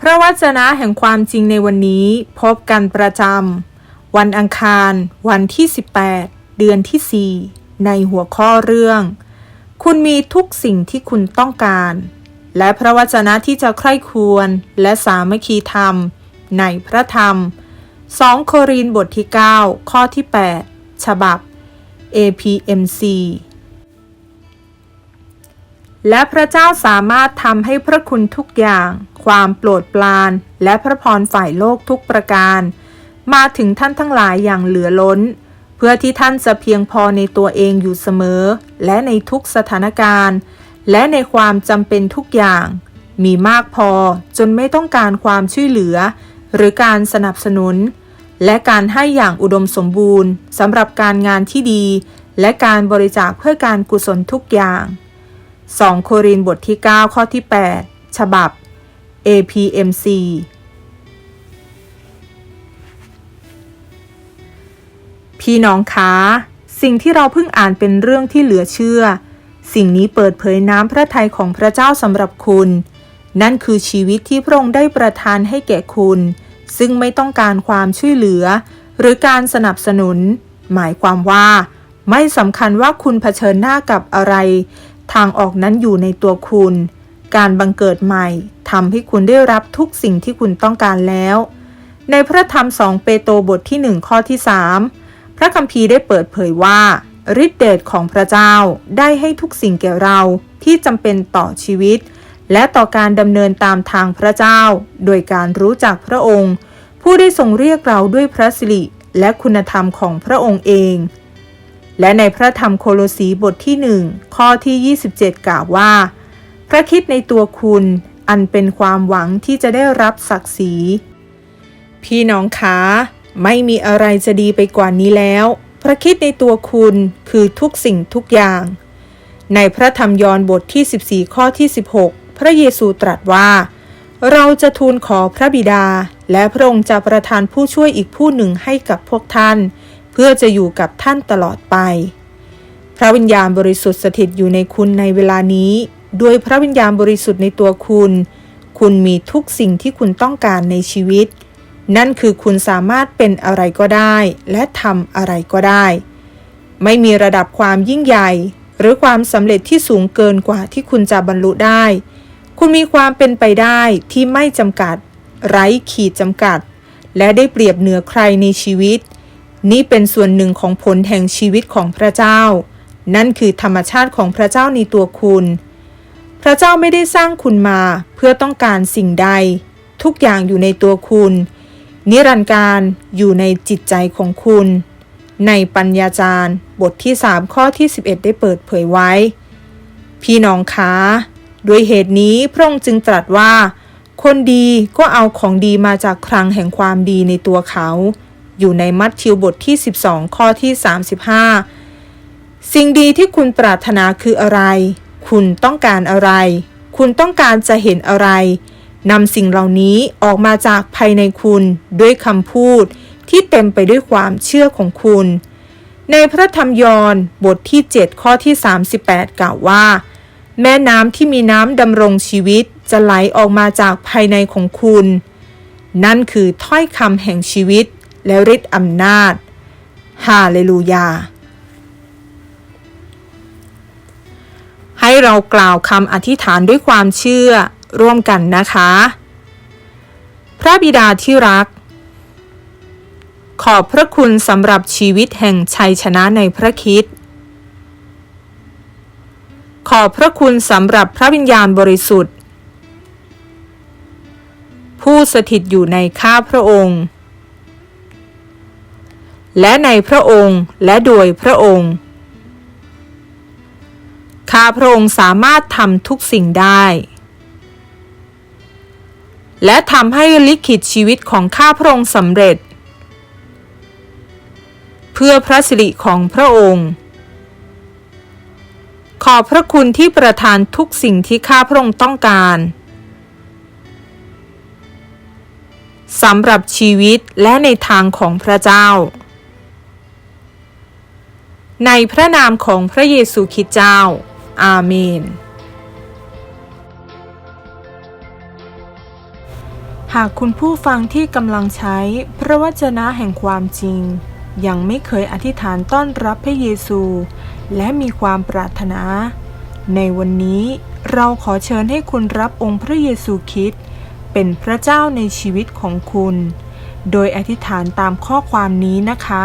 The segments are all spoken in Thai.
พระวจนะแห่งความจริงในวันนี้พบกันประจำวันอังคาร วันที่ 18 เดือนที่ 4 ในหัวข้อเรื่อง คุณมีทุกสิ่งที่คุณต้องการ และพระวจนะที่จะใคร่ควรและสามัคคีธรรม ในพระธรรม 2 โครินธ์บทที่ 9 ข้อที่ 8 ฉบับ APMC และพระเจ้าสามารถทำให้พระคุณทุกอย่าง ความโปรดปราน และพระพรฝ่ายโลกทุกประการ มาถึงท่านทั้งหลายอย่างเหลือล้น เพื่อที่ท่านจะเพียงพอในตัวเองอยู่เสมอ และในทุกสถานการณ์ และในความจำเป็นทุกอย่าง มีมากพอจนไม่ต้องการความช่วยเหลือ หรือการสนับสนุน และการให้อย่างอุดมสมบูรณ์สำหรับการงานที่ดี และการบริจาคเพื่อการกุศลทุกอย่าง 2 โครินธ์บทที่ 9 ข้อที่ 8 ฉบับ APMC พี่น้องคะสิ่งที่เราเพิ่งอ่านเป็นเรื่องที่เหลือเชื่อ สิ่งนี้เปิดเผยน้ำพระทัยของพระเจ้าสำหรับคุณ นั่นคือชีวิตที่พระองค์ได้ประทานให้แก่คุณ ซึ่งไม่ต้องการความช่วยเหลือ หรือการสนับสนุน หมายความว่า ไม่สำคัญว่าคุณเผชิญหน้ากับอะไร ทางออกนั้นอยู่ในตัวคุณ การบังเกิดใหม่ทำให้คุณได้รับทุกสิ่งที่คุณต้องการแล้ว ในพระธรรมสองเปโตรบทที่หนึ่งข้อที่สามพระคัมภีร์ได้เปิดเผยว่าฤทธิเดชของพระเจ้าได้ให้ทุกสิ่งแก่เราที่จำเป็นต่อชีวิต และต่อการดำเนินตามทางพระเจ้า โดยการรู้จักพระองค์ ผู้ได้ทรงเรียกเราด้วยพระสิริและคุณธรรมของพระองค์เอง และในพระธรรมโคโลสีบทที่หนึ่งข้อที่ 27 กล่าวว่า พระคิดในตัวคุณอันเป็นความหวังที่จะได้รับศักดิ์ศรี พี่น้องคะไม่มีอะไรจะดีไปกว่านี้แล้ว พระคิดในตัวคุณคือทุกสิ่งทุกอย่าง ในพระธรรมยอห์นบทที่ 14 ข้อที่ 16 พระเยซูตรัสว่า เราจะทูลขอพระบิดา และพระองค์จะประทานผู้ช่วยอีกผู้หนึ่งให้กับพวกท่าน พื่อจะอยู่กับท่านตลอดไป พระวิญญาณบริสุทธิ์สถิตอยู่ในคุณในเวลานี้ ด้วยพระวิญญาณบริสุทธิ์ในตัวคุณ คุณมีทุกสิ่งที่คุณต้องการในชีวิต นั่นคือคุณสามารถเป็นอะไรก็ได้ และทำอะไรก็ได้ ไม่มีระดับความยิ่งใหญ่ หรือความสำเร็จที่สูงเกินกว่าที่คุณจะบรรลุได้ คุณมีความเป็นไปได้ที่ไม่จำกัด ไร้ขีดจำกัด และได้เปรียบเหนือใครในชีวิต นี่เป็นส่วนหนึ่งของผลแห่งชีวิตของพระเจ้า นั่นคือธรรมชาติของพระเจ้าในตัวคุณ พระเจ้าไม่ได้สร้างคุณมาเพื่อต้องการสิ่งใด ทุกอย่างอยู่ในตัวคุณ นิรันดร์การอยู่ในจิตใจของคุณ ในปัญญาจารย์ บทที่ 3 ข้อที่ 11 ได้เปิดเผยไว้ พี่น้องคะด้วยเหตุนี้พระองค์จึงตรัสว่า คนดีก็เอาของดีมาจากคลังแห่งความดีในตัวเขา อยู่ในมัทธิวบทที่ 12 ข้อที่ 35 สิ่งดีที่คุณปรารถนาคืออะไร คุณต้องการอะไร คุณต้องการจะเห็นอะไรนำสิ่งเหล่านี้ออกมาจากภายในคุณด้วยคำพูดที่เต็มไปด้วยความเชื่อของคุณ ในพระธรรมยอห์นบทที่ 7 ข้อที่ 38 กล่าวว่า แม่น้ำที่มีน้ำดำรงชีวิตจะไหลออกมาจากภายในของคุณ นั่นคือถ้อยคำแห่งชีวิต และฤทธิ์อำนาจ ฮาเลลูยา ให้เรากล่าวคำอธิษฐานด้วยความเชื่อร่วมกันนะคะ พระบิดาที่รัก ขอบพระคุณสำหรับชีวิตแห่งชัยชนะในพระคิดขอบพระคุณสำหรับพระวิญญาณบริสุทธิ์ ผู้สถิตอยู่ในข้าพระองค์ และในพระองค์และโดยพระองค์ข้าพระองค์สามารถทำทุกสิ่งได้ และทำให้ลิขิตชีวิตของข้าพระองค์สำเร็จ เพื่อพระสิริของพระองค์ ขอบพระคุณที่ประทานทุกสิ่งที่ข้าพระองค์ต้องการสำหรับชีวิตและในทางของพระเจ้า ในพระนามของพระเยซูคริสต์เจ้า อาเมน หากคุณผู้ฟังที่กำลังใช้พระวจนะแห่งความจริง ยังไม่เคยอธิษฐานต้อนรับพระเยซู และมีความปรารถนา ในวันนี้เราขอเชิญให้คุณรับองค์พระเยซูคริสต์เป็นพระเจ้าในชีวิตของคุณ โดยอธิษฐานตามข้อความนี้นะคะ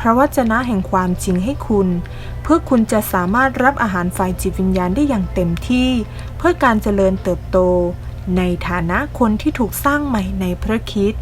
พระวจนะแห่งความจริงให้คุณ เพื่อคุณจะสามารถรับอาหารฝ่ายจิตวิญญาณได้อย่างเต็มที่ เพื่อการเจริญเติบโต ในฐานะคนที่ถูกสร้างใหม่ในพระคิด